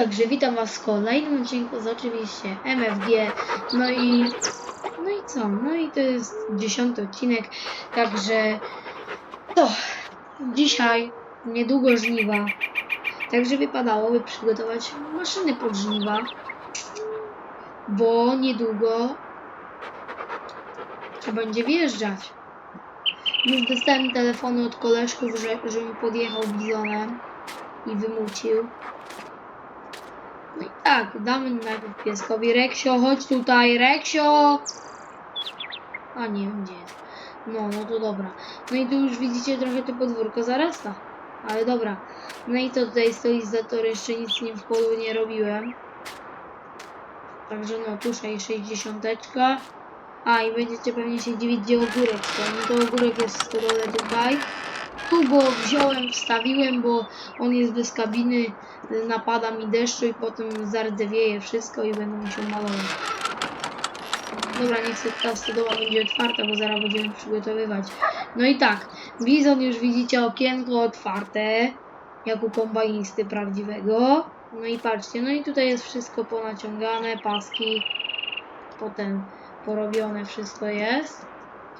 Także witam Was w kolejnym odcinku z oczywiście MFG. No i. No i co? No i to jest dziesiąty odcinek. Także. To. Dzisiaj niedługo żniwa. Także wypadałoby przygotować maszyny pod żniwa. Bo niedługo trzeba będzie wjeżdżać. Już dostałem telefony od koleżków, że, żebym podjechał bizonem i wymucił. No i tak, damy najpierw pieskowi. Reksio, chodź tutaj, Reksio! A nie wiem gdzie jest. No, no to dobra. No i tu już widzicie trochę to podwórko zarasta. Ale dobra. No i to tutaj stolizator jeszcze nic z nim w polu nie robiłem. Także no, tu 60. A i będziecie pewnie się dziwić, gdzie ogórek stoi. No to ogórek jest w stodole tutaj. Tu go wziąłem, wstawiłem, bo on jest bez kabiny, napada mi deszczu i potem zardzewieje wszystko i będę musiał malować. Dobra, niech ta stodoła będzie otwarta, bo zaraz będziemy przygotowywać. No i tak, bizon już widzicie okienko otwarte, jak u kombajnisty prawdziwego. No i patrzcie, no i tutaj jest wszystko ponaciągane, paski, potem porobione wszystko jest.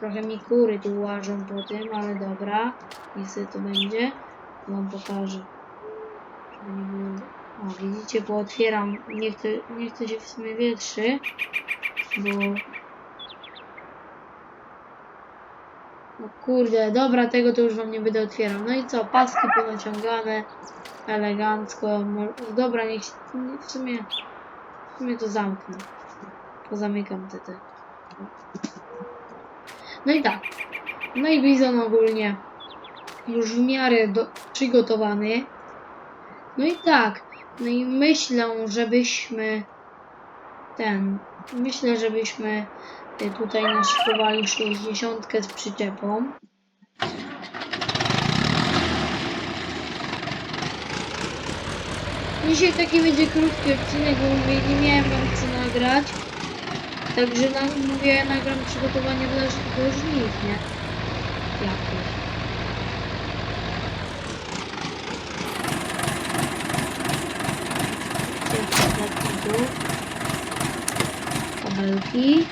Trochę mi kury tu łażą po tym, ale dobra. Niech sobie to będzie. Wam pokażę. Żeby nie było... O, widzicie, pootwieram. Niech to, niech to się w sumie wietrzy, bo... No kurde, dobra, tego to już wam nie będę otwierał. No i co, paski ponaciągane, elegancko. Dobra, niech w sumie, w sumie to zamknę. Pozamykam te te. No i tak. No i bizon ogólnie już w miarę do, przygotowany. No i tak. No i myślę, żebyśmy ten. Myślę, żebyśmy y, tutaj naszykowali 60 z przyczepą. Dzisiaj taki będzie krótki odcinek, bo nie miałem wam co nagrać. Także na, mówię, nagram przygotowanie dla, do żniw, nie? Tu. Kabelki.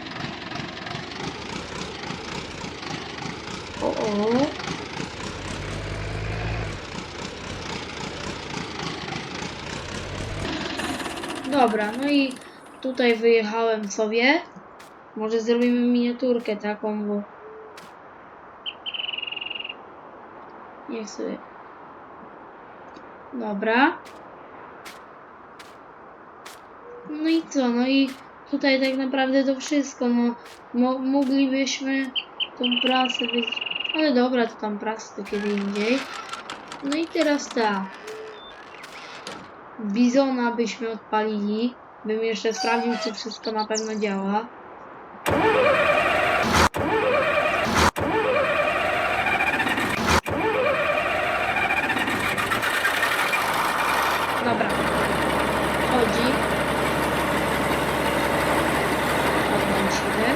O, o. Dobra, no i tutaj wyjechałem sobie. Może zrobimy miniaturkę taką, bo... Niech sobie... Dobra. No i co? No i tutaj tak naprawdę to wszystko. No, mo moglibyśmy tą prasę wy... Ale dobra, to tam prasę to kiedy indziej. No i teraz tak. Bizona byśmy odpalili. Bym jeszcze sprawdził, czy wszystko na pewno działa. Dobra. Chodzi. Odłączymy.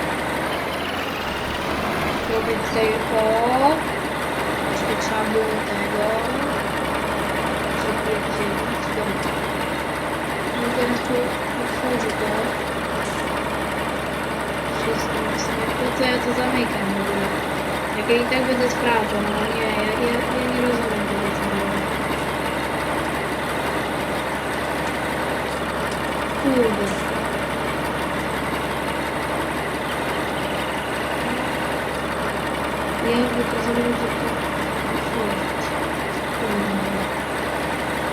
Robię tutaj o. Jeszcze trzeba było tego. Żeby wziąć. Teraz tu otworzę to. Wszystko. Po co ja to zamykam w ogóle? Jak ja i tak będę sprawdzał, no nie, ja, ja, ja nie rozumiem tego co było. Kurde. Ja jakby to zrobić, to otworzyć. Kurde.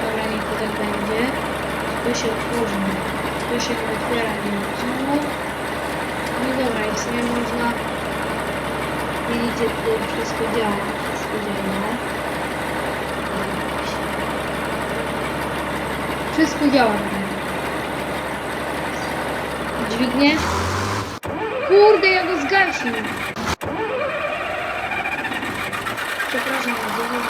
Dobra, niech to tak będzie. To się otworzy. To się nie otwiera, nie otworzyło. No dobra, w sumie można... Widzicie, tutaj wszystko działa. Wszystko działa. Wszystko działa. Dźwignię. Kurde, ja go zgasił. Przepraszam, bardzo.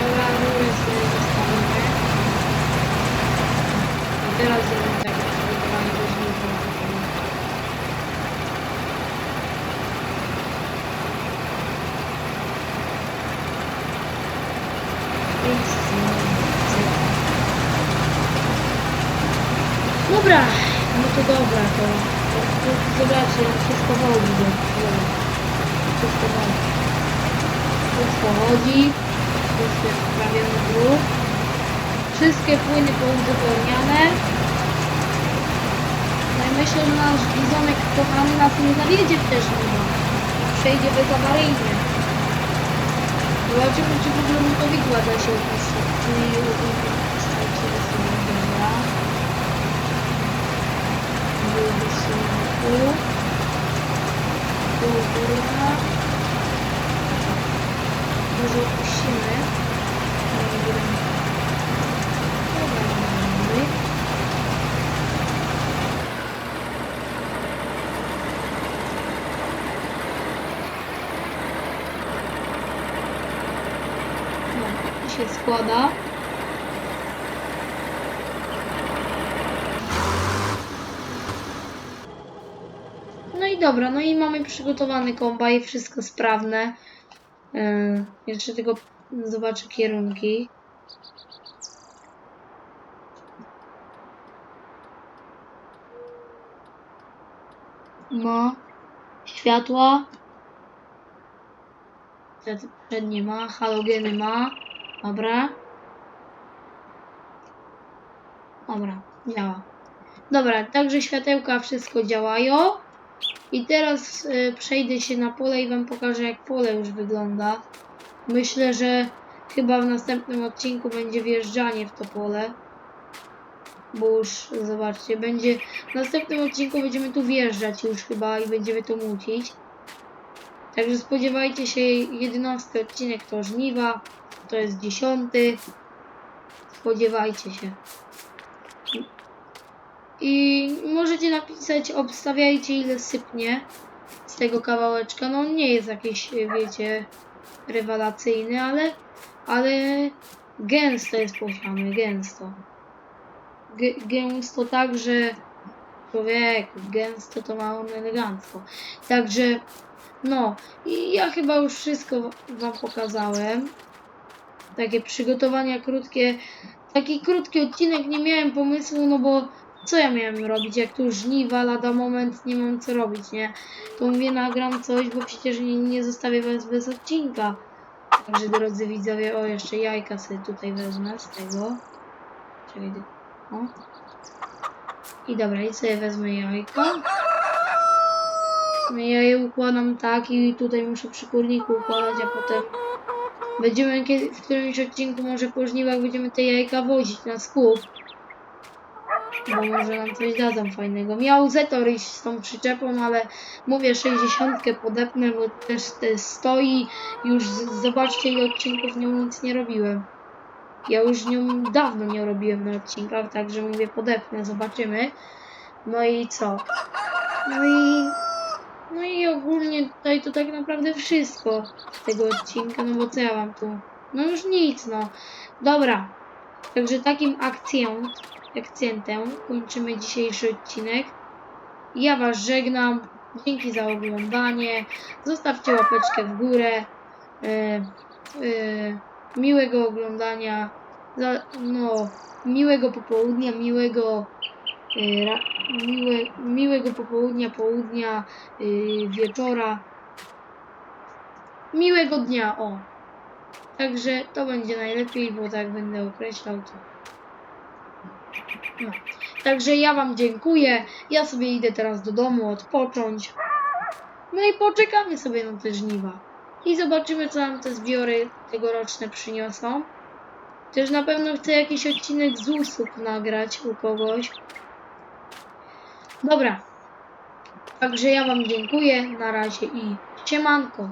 Dobra, rury sobie zostawimy. I teraz zrobimy tak, przygotowanie do żniwa. Dobra, no to dobra, to, to, to zobaczcie, jak wszystko chodzi. Wszystko chodzi. Wszystko chodzi. Wszystko jest wprawione ruch. Wszystkie płyny pouzupełniane. No i myślę, że nasz bizonek kochany nas nie zawiedzie też mimo. Przejdzie bezawaryjnie. Zobaczymy, czy w ogóle montowidła da się opuszczać. Czyli opuszczajcie do sobie dobra. Byłoby się tu. Tu góra. Może opuścimy. Nie wiem. Dobra, dobra. No, to się składa. No i dobra, no i mamy przygotowany kombaj, wszystko sprawne. Yy, jeszcze tylko zobaczę kierunki. Ma światła. Przed- Przednie ma, halogeny ma. Dobra. Dobra, działa. Dobra, także światełka wszystko działają. I teraz y, przejdę się na pole i wam pokażę jak pole już wygląda. Myślę, że chyba w następnym odcinku będzie wjeżdżanie w to pole. Bo już zobaczcie, będzie w następnym odcinku będziemy tu wjeżdżać już chyba i będziemy to mucić. Także spodziewajcie się 11 odcinek to żniwa, to jest 10. Spodziewajcie się. I możecie napisać, obstawiajcie ile sypnie z tego kawałeczka. No on nie jest jakiś, wiecie, rewelacyjny, ale, ale gęsto jest posiany, gęsto. Gę- gęsto tak, że człowiek, gęsto to ma on elegancko. Także, no, i ja chyba już wszystko wam pokazałem. Takie przygotowania krótkie, taki krótki odcinek, nie miałem pomysłu, no bo co ja miałem robić, jak tu żniwa, lada moment, nie mam co robić, nie? To mówię, nagram coś, bo przecież nie, nie zostawię was bez odcinka. Także drodzy widzowie, o jeszcze jajka sobie tutaj wezmę z tego. Czekaj, o. I dobra, i sobie wezmę jajka. No ja je układam tak i tutaj muszę przy kurniku układać, a potem będziemy kiedy, w którymś odcinku może po żniwach będziemy te jajka wozić na skup. Bo może nam coś dadzą fajnego. Miał Zetor iść z tą przyczepą, ale mówię 60 podepnę, bo też te stoi. Już zobaczcie ile odcinków nią nic nie robiłem. Ja już nią dawno nie robiłem na odcinkach, także mówię podepnę, zobaczymy. No i co? No i... No i ogólnie tutaj to tak naprawdę wszystko z tego odcinka, no bo co ja mam tu? No już nic, no. Dobra. Także takim akcją, akcentem kończymy dzisiejszy odcinek. Ja Was żegnam. Dzięki za oglądanie. Zostawcie łapeczkę w górę. E, e, miłego oglądania. Za, no, miłego popołudnia, miłego miłe, miłego popołudnia, południa, e, wieczora. Miłego dnia, o. Także to będzie najlepiej, bo tak będę określał to. No. Także ja Wam dziękuję. Ja sobie idę teraz do domu odpocząć. No i poczekamy sobie na te żniwa. I zobaczymy, co nam te zbiory tegoroczne przyniosą. Też na pewno chcę jakiś odcinek z usług nagrać u kogoś. Dobra. Także ja Wam dziękuję. Na razie i siemanko.